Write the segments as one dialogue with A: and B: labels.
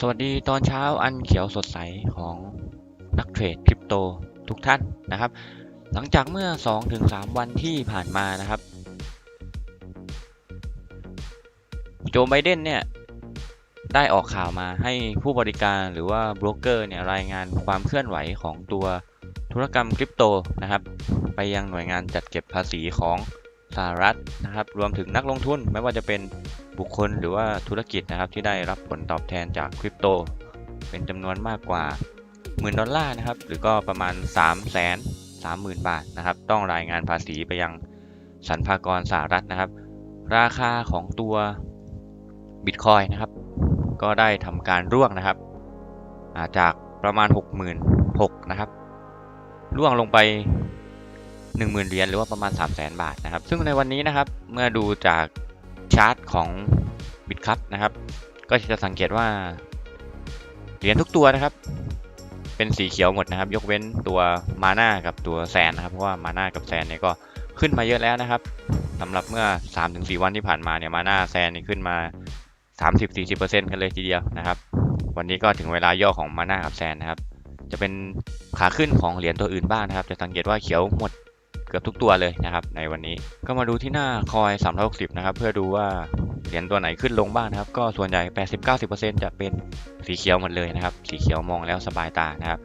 A: สวัสดีตอนเช้าอันเขียวสดใสของนักเทรดคริปโตทุกท่านนะครับ หลังจากเมื่อ 2-3 วันที่ผ่านมานะครับ โจไบเดนเนี่ย ได้ออกข่าวมาให้ผู้บริการหรือว่าบรกเกอร์เนี่ยรายงานความเคลื่อนไหวของตัวธุรกรรมคริปโตนะครับ ไปยังหน่วยงานจัดเก็บภาษีของ สหรัฐนะครับ รวมถึงนักลงทุนไม่ว่าจะเป็นบุคคลหรือว่าธุรกิจนะครับ ที่ได้รับผลตอบแทนจากคริปโต เป็นจำนวนมากกว่าหมื่นดอลลาร์นะครับ หรือก็ประมาณ3 3 0 0 0 0 บาทนะครับ ต้องรายงานภาษีไปยังสรรพากรสหรัฐนะครับ ราคาของตัวบิตคอยนะครับ ก็ได้ทำการร่วงนะครับาจากประมาณ 66,000นะครับร่วงลงไป 10,000 เหรียญหรือว่าประมาณ 3 0 0 0 0 0บาทนะครับ ซึ่งในวันนี้นะครับเมื่อดูจากชาร์ตของบิตคัพนะครับ ก็จะสังเกตว่าเหรียญทุกตัวนะครับ เป็นสีเขียวหมดนะครับ ยกเว้นตัวมาน่ากับตัวแซนนะครับเพราะว่ามาน่ากับแซนเนี่ยก็ขึ้นมาเยอะแล้วนะครับสำหรับเมื่อ 3-4 วันที่ผ่านมาเนี่ยมาน่าแซนนี่ขึ้นมา 30-40%กันเลยทีเดียวนะครับ วันนี้ก็ถึงเวลาย่อของมาน่ากับแซนนะครับจะเป็นขาขึ้นของเหรียญตัวอื่นบ้างนะครับ จะสังเกตว่าเขียวหมด เกือบทุกตัวเลยนะครับในวันนี้ก็มาดูที่หน้าคอย 360 นะครับ เพื่อดูว่าเหรียญตัวไหนขึ้นลงบ้างนะครับ ก็ส่วนใหญ่ 80-90%จะเป็นสีเขียวหมดเลยนะครับ สีเขียวมองแล้วสบายตานะครับ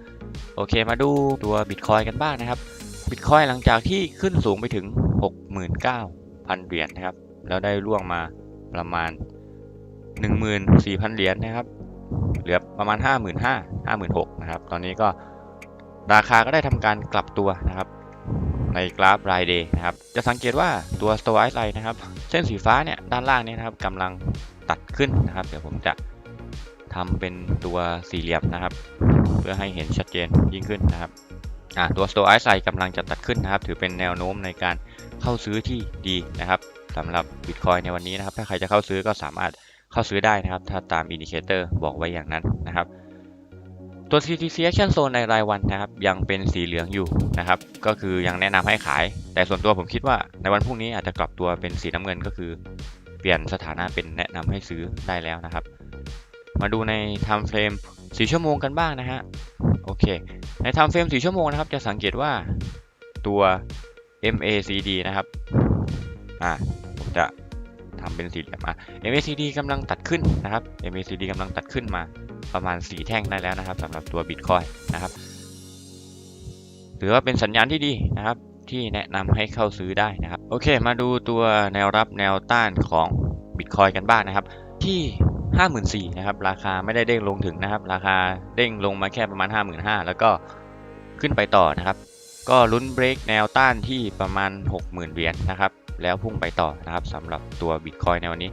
A: โอเคมาดูตัวบิตคอยกันบ้างนะครับบิตคอยหลังจากที่ขึ้นสูงไปถึง 69,000 เหรียญนะครับ แล้วได้ร่วงมาประมาณ 14,000 เหรียญนะครับ เหลือประมาณ 55,000 56,000 นะครับ ตอนนี้ก็ราคาก็ได้ทำการกลับตัวนะครับ ในกราฟรายเดย์นะครับ จะสังเกตว่าตัว s t o ไ i ไ e นะครับ เส้นสีฟ้าเนี่ยด้านล่างเนี่ยนะครับกำลังตัดขึ้นนะครับ เดี๋ยวผมจะทำเป็นตัวสี่เหลี่ยมนะครับ เพื่อให้เห็นชัดเจนยิ่งขึ้นนะครับอ่าตัว s t o ไ i ไ e กำลังจะตัดขึ้นนะครับ ถือเป็นแนวโน้มในการเข้าซื้อที่ดีนะครับสำหรับ Bitcoin ในวันนี้นะครับ ถ้าใครจะเข้าซื้อก็สามารถเข้าซื้อได้นะครับ ถ้าตามอินดิเคเตอร์บอกไว้อย่างนั้นนะครับ ตัว CTC Action Zone ในรายวันนะครับ ยังเป็นสีเหลืองอยู่นะครับ ก็คือยังแนะนำให้ขาย แต่ส่วนตัวผมคิดว่าในวันพรุ่งนี้อาจจะกลับตัวเป็นสีน้ำเงินก็คือ เปลี่ยนสถานะเป็นแนะนำให้ซื้อได้แล้วนะครับ มาดูใน time frame 4 ชั่วโมงกันบ้างนะฮะ โอเค ใน time frame 4 ชั่วโมงนะครับ จะสังเกตว่าตัว MACD นะครับ อ่าผมจะทำเป็นสี่เหลี่ยมอะ MACD กำลังตัดขึ้นนะครับ MACD กำลังตัดขึ้นมา ประมาณ 4 แท่งได้แล้วนะครับสำหรับตัว Bitcoin นะครับถือว่าเป็นสัญญาณที่ดีนะครับ ที่แนะนำให้เข้าซื้อได้นะครับ โอเค มาดูตัวแนวรับแนวต้านของ Bitcoin กันบ้างนะครับ ที่54,000นะครับ ราคาไม่ได้เด้งลงถึงนะครับ ราคาเด้งลงมาแค่ประมาณ 55,000 แล้วก็ขึ้นไปต่อนะครับ ก็ลุ้นเบรกแนวต้านที่ประมาณ 60,000 เหรียญนะครับ แล้วพุ่งไปต่อนะครับสำหรับตัว Bitcoin ในวันนี้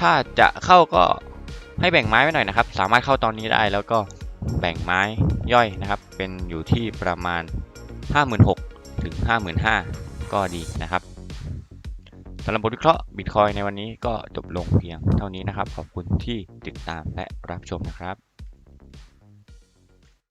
A: ถ้าจะเข้าก็ ให้แบ่งไม้ไว้หน่อยนะครับ สามารถเข้าตอนนี้ได้แล้วก็แบ่งไม้ย่อยนะครับ เป็นอยู่ที่ประมาณ 56,000ถึง55,000 ก็ดีนะครับสำหรับบทวิเคราะห์บิตคอยในวันนี้ก็จบลงเพียงเท่านี้นะครับ ขอบคุณที่ติดตามและรับชมนะครับ